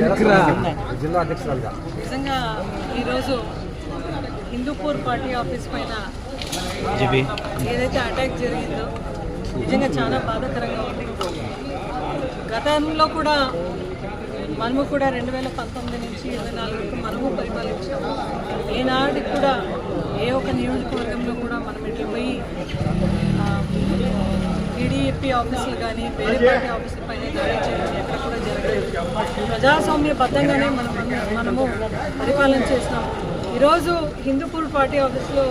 జిల్లా అధ్యక్షురాలుగా. నిజంగా ఈరోజు హిందూపూర్ పార్టీ ఆఫీస్ పైన ఏదైతే అటాక్ జరిగిందో నిజంగా చాలా బాధాకరంగా ఉంది. గతంలో కూడా మనము కూడా రెండు వేల పంతొమ్మిది నుంచి ఇరవై నాలుగుకు మనము పరిపాలించాము. ఏనాటికి కూడా ఏ ఒక్క నియోజకవర్గంలో కూడా మనం ఇట్లా పోయి టీడీపీ ఆఫీసులు కానీ వేరే పార్టీ ఆఫీసుల పైన దాడి చేయడం ప్రజాస్వామ్యబద్ధంగానే మనం మనము పరిపాలన చేసినాము ఈరోజు హిందూపూర్ పార్టీ ఆఫీస్లో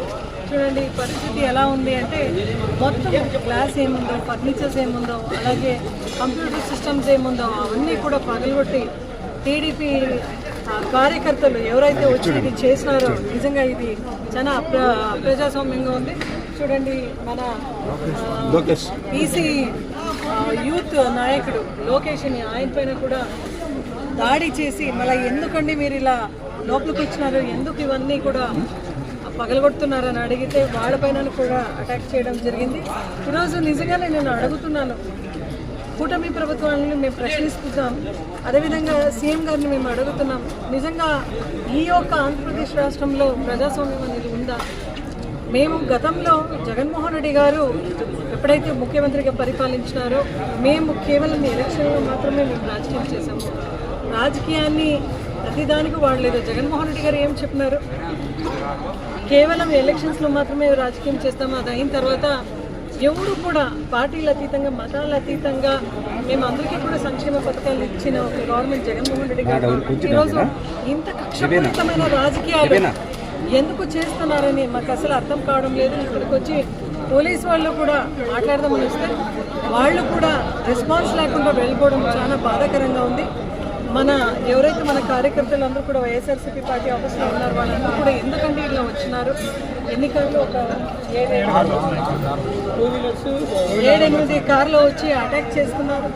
చూడండి పరిస్థితి ఎలా ఉంది అంటే మొత్తం గ్లాస్ ఏముందో ఫర్నిచర్స్ ఏముందో అలాగే కంప్యూటర్ సిస్టమ్స్ ఏముందో అవన్నీ కూడా పగలగొట్టి టీడీపీ కార్యకర్తలు ఎవరైతే వచ్చి ఇది చేసినారో నిజంగా ఇది చాలా అప్ర అప్రజాస్వామ్యంగా ఉంది. చూడండి మన ఈసీ యూత్ నాయకుడు లోకేష్ అని ఆయన పైన కూడా దాడి చేసి మళ్ళీ ఎందుకండి మీరు ఇలా లోపలికి వచ్చినారు? ఎందుకు ఇవన్నీ కూడా పగలగొడుతున్నారని అడిగితే వాళ్ళపైన కూడా అటాక్ చేయడం జరిగింది. ఈరోజు నిజంగానే నేను అడుగుతున్నాను. కూటమి ప్రభుత్వాన్ని మేము ప్రశ్నిస్తున్నాం. అదేవిధంగా సీఎం గారిని మేము అడుగుతున్నాం. నిజంగా ఈ యొక్క ఆంధ్రప్రదేశ్ రాష్ట్రంలో ప్రజాస్వామ్యం అనేది ఉందా? మేము గతంలో జగన్మోహన్ రెడ్డి గారు ఎప్పుడైతే ముఖ్యమంత్రిగా పరిపాలించినారో మేము కేవలం ఎలక్షన్లో మాత్రమే మేము రాజకీయం చేశాము. రాజకీయాన్ని ప్రతిదానికి వాడలేదు. జగన్మోహన్ రెడ్డి గారు ఏం చెప్పినారు? కేవలం ఎలక్షన్స్లో మాత్రమే రాజకీయం చేస్తాము? అది అయిన తర్వాత ఎవరు కూడా పార్టీల అతీతంగా మతాల అతీతంగా మేము అందరికీ కూడా సంక్షేమ పథకాలు ఇచ్చిన ఒక గవర్నమెంట్ జగన్మోహన్ రెడ్డి గారు. ఈరోజు ఇంత కక్షపూరితమైన రాజకీయాలు ఎందుకు చేస్తున్నారని మాకు అసలు అర్థం కావడం లేదు. ఇక్కడికి వచ్చి పోలీస్ వాళ్ళు కూడా మాట్లాడదామని వస్తే వాళ్ళు కూడా రెస్పాన్స్ లేకుండా వెళ్ళిపోవడం చాలా బాధాకరంగా ఉంది. మన ఎవరైతే మన కార్యకర్తలు అందరూ కూడా వైఎస్ఆర్సీపీ పార్టీ ఆఫీస్లో ఉన్నారు వాళ్ళందరూ కూడా ఎందుకంటే ఇలా వచ్చినారు? ఎన్నికల్లో ఒక ఏడెనిమిది కార్లో వచ్చి అటాక్ చేస్తున్నారు.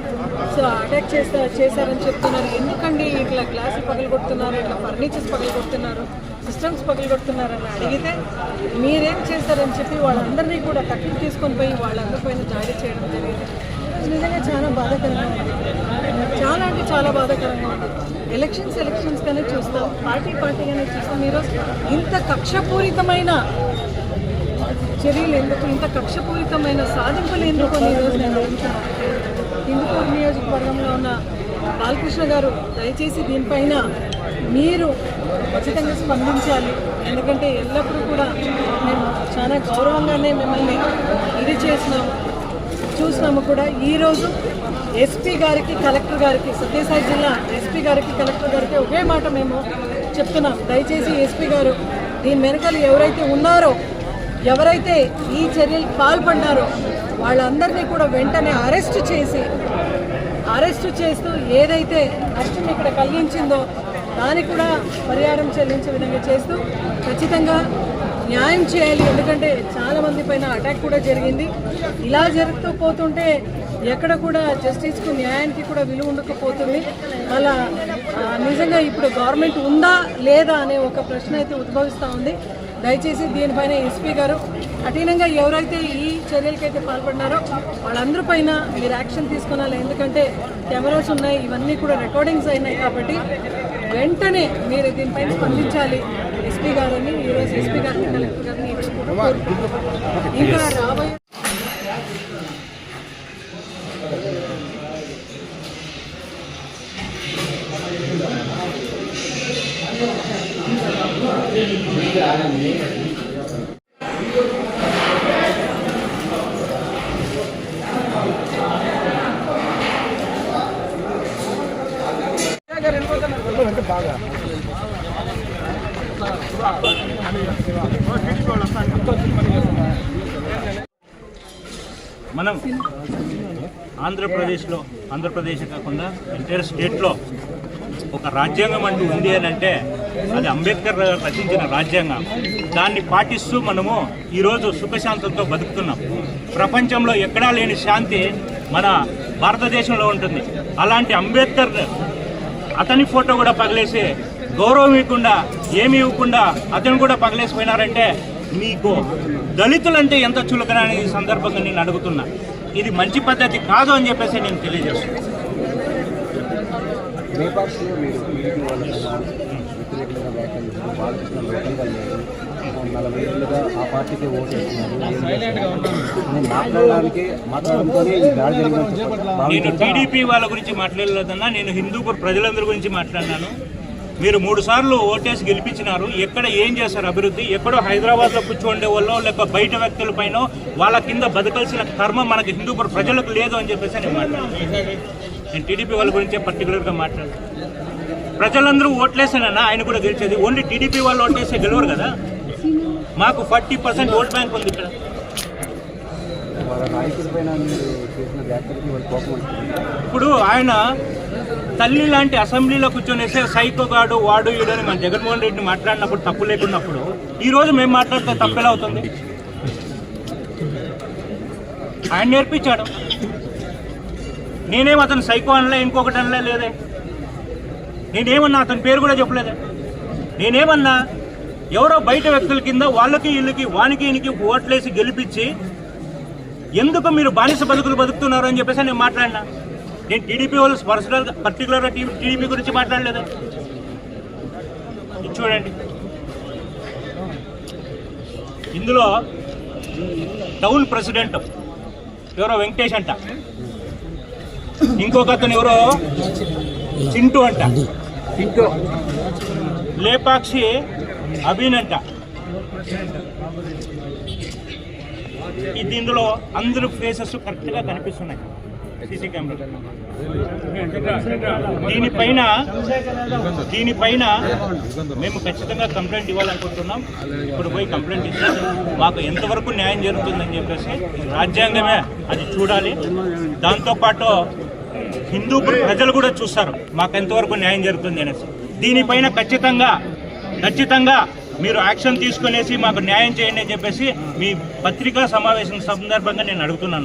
సో అటాక్ చేస్తా చేశారని చెప్తున్నారు. ఎందుకండి ఇట్లా గ్లాసులు పగలగొడుతున్నారు ఇట్లా ఫర్నిచర్స్ పగలగొడుతున్నారు సిస్టమ్స్ పగలగొడుతున్నారని అడిగితే మీరేం చేస్తారని చెప్పి వాళ్ళందరినీ కూడా కట్టలు తీసుకొని పోయి వాళ్ళందరిపైన దాడి చేయడం జరిగింది. నిజంగా చాలా బాధాకరంగా ఉంది. చాలా అంటే చాలా బాధాకరంగా ఉంది. ఎలక్షన్స్ ఎలక్షన్స్ కానీ చూస్తాం. పార్టీ పార్టీగానే చూస్తాం. ఈరోజు ఇంత కక్షపూరితమైన చర్యలు ఎందుకు? ఇంత కక్షపూరితమైన సాధింపులు ఎందుకు అని ఈరోజు నేను అడుగుతున్నాను. హిందూపూర్ నియోజకవర్గంలో ఉన్న బాలకృష్ణ గారు దయచేసి దీనిపైన మీరు ఖచ్చితంగా స్పందించాలి. ఎందుకంటే ఎల్లప్పుడూ కూడా మేము చాలా గౌరవంగానే మిమ్మల్ని ఇది చేసినాము చూసినాము కూడా ఈరోజు ఎస్పీ గారికి కలెక్టర్ గారికి సత్యసాయి జిల్లా ఎస్పీ గారికి కలెక్టర్ గారికి ఒకే మాట మేము చెప్తున్నాం. దయచేసి ఎస్పీ గారు దీని వెనకాల ఎవరైతే ఉన్నారో ఎవరైతే ఈ చర్యలు పాల్పడ్డారో వాళ్ళందరినీ కూడా వెంటనే అరెస్ట్ చేసి అరెస్ట్ చేస్తూ ఏదైతే నష్టం ఇక్కడ కలిగించిందో దానికి కూడా పరిహారం చెల్లించే విధంగా చేస్తూ ఖచ్చితంగా న్యాయం చేయాలి. ఎందుకంటే చాలా మంది పైన అటాక్ కూడా జరిగింది. ఇలా జరుగుతూ పోతుంటే ఎక్కడ కూడా జస్టిస్కు న్యాయానికి కూడా విలువ ఉండకపోతుంది. అలా నిజంగా ఇప్పుడు గవర్నమెంట్ ఉందా లేదా అనే ఒక ప్రశ్న అయితే ఉద్భవిస్తూ ఉంది. దయచేసి దీనిపైన ఎస్పీ గారు కఠినంగా ఎవరైతే ఈ చర్యలకైతే పాల్పడినారో వాళ్ళందరి పైన మీరు యాక్షన్ తీసుకోవాలి ఎందుకంటే కెమెరాస్ ఉన్నాయి ఇవన్నీ కూడా రికార్డింగ్స్ అయినాయి కాబట్టి వెంటనే మీరు దీనిపైన స్పందించాలి. ఎస్పీ గారిని ఈరోజు ఎస్పీ గారిని కలెక్టర్ గారిని ఈరోజు కూడా కోరుకుంటున్నాం. ఇంకా రాబోయే మనం ఆంధ్రప్రదేశ్లో ఆంధ్రప్రదేశ్ కాకుండా ఎంటైర్ స్టేట్లో ఒక రాజ్యాంగం అంటూ ఉంది అని అంటే అది అంబేద్కర్ రచించిన రాజ్యాంగం. దాన్ని పాటిస్తూ మనము ఈరోజు సుఖశాంతంతో బతుకుతున్నాం. ప్రపంచంలో ఎక్కడా లేని శాంతి మన భారతదేశంలో ఉంటుంది. అలాంటి అంబేద్కర్ అతని ఫోటో కూడా పగిలేసి గౌరవం ఇవ్వకుండా ఏమి ఇవ్వకుండా అతను కూడా పగిలేసిపోయినారంటే మీకు దళితులంటే ఎంత చులకన అని సందర్భంగా నేను అడుగుతున్నా. ఇది మంచి పద్ధతి కాదు అని చెప్పేసి నేను తెలియజేస్తున్నాను నలభై ఏళ్ళుగా ఆ పార్టీకే ఓటు మాట్లాడడానికి మాట్లాడడంతోనే ఈ దాడి నేను టీడీపీ వాళ్ళ గురించి మాట్లాడలేదన్నా నేను హిందూపూర్ ప్రజలందరి గురించి మాట్లాడినాను. మీరు మూడు సార్లు ఓటేసి గెలిపించినారు. ఎక్కడ ఏం చేశారు అభివృద్ధి? ఎక్కడో హైదరాబాద్లో కూర్చోండే వాళ్ళు లేక బయట వ్యక్తుల పైన వాళ్ళ కింద బతకాల్సిన కర్మ మనకి హిందూపూర్ ప్రజలకు లేదు అని చెప్పేసి నేను మాట్లాడాను నేను టీడీపీ వాళ్ళ గురించే పర్టికులర్గా మాట్లాడాను ప్రజలందరూ ఓట్లేసానన్నా ఆయన కూడా గెలిచేది. ఓన్లీ టీడీపీ వాళ్ళు ఓటేస్తే గెలవరు కదా? మాకు ఫార్టీ పర్సెంట్ ఓట్ బ్యాంక్ ఉంది ఇక్కడ. ఇప్పుడు ఆయన తల్లి లాంటి అసెంబ్లీలో కూర్చొనేసే సైకోగాడు వాడు ఈడని మన జగన్మోహన్ రెడ్డిని మాట్లాడినప్పుడు తప్పు లేకున్నప్పుడు ఈరోజు మేము మాట్లాడితే తప్పెలా అవుతుంది? ఆయన నేర్పించాడు. నేనేం అతను సైకో అనలే ఇంకొకటి అనలే లేదే. నేనేమన్నా అతని పేరు కూడా చెప్పలేదే. నేనేమన్నా ఎవరో బయట వ్యక్తుల కింద వాళ్ళకి వీళ్ళకి వానికి ఈయనకి ఓట్లేసి గెలిపించి ఎందుకు మీరు బానిస బతుకులు బతుకుతున్నారు అని చెప్పేసి నేను మాట్లాడినా? నేను టీడీపీ వాళ్ళు పర్సనల్ పర్టికులర్గా టీడీపీ గురించి మాట్లాడలేదు. ఇది చూడండి. ఇందులో టౌన్ ప్రెసిడెంట్ ఎవరో వెంకటేష్ అంట. ఇంకొక అతను ఎవరో చింటూ అంట. చింటూ. లేపాక్షి అభిన్ అంట. ఇది ఇందులో అందరూ ఫేసెస్ కరెక్ట్గా కనిపిస్తున్నాయి. దీనిపైన దీనిపైన మేము ఖచ్చితంగా కంప్లైంట్ ఇవ్వాలనుకుంటున్నాం. ఇప్పుడు పోయి కంప్లైంట్ ఇస్తాం మాకు ఎంతవరకు న్యాయం జరుగుతుందని చెప్పేసి రాజ్యాంగమే అది చూడాలి. దాంతోపాటు హిందూ ప్రజలు కూడా చూస్తారు మాకు ఎంతవరకు న్యాయం జరుగుతుంది అనేసి. దీనిపైన ఖచ్చితంగా ఖచ్చితంగా మీరు యాక్షన్ తీసుకునేసి మాకు న్యాయం చేయండి అని చెప్పేసి మీ పత్రికా సమావేశం సందర్భంగా నేను అడుగుతున్నాను.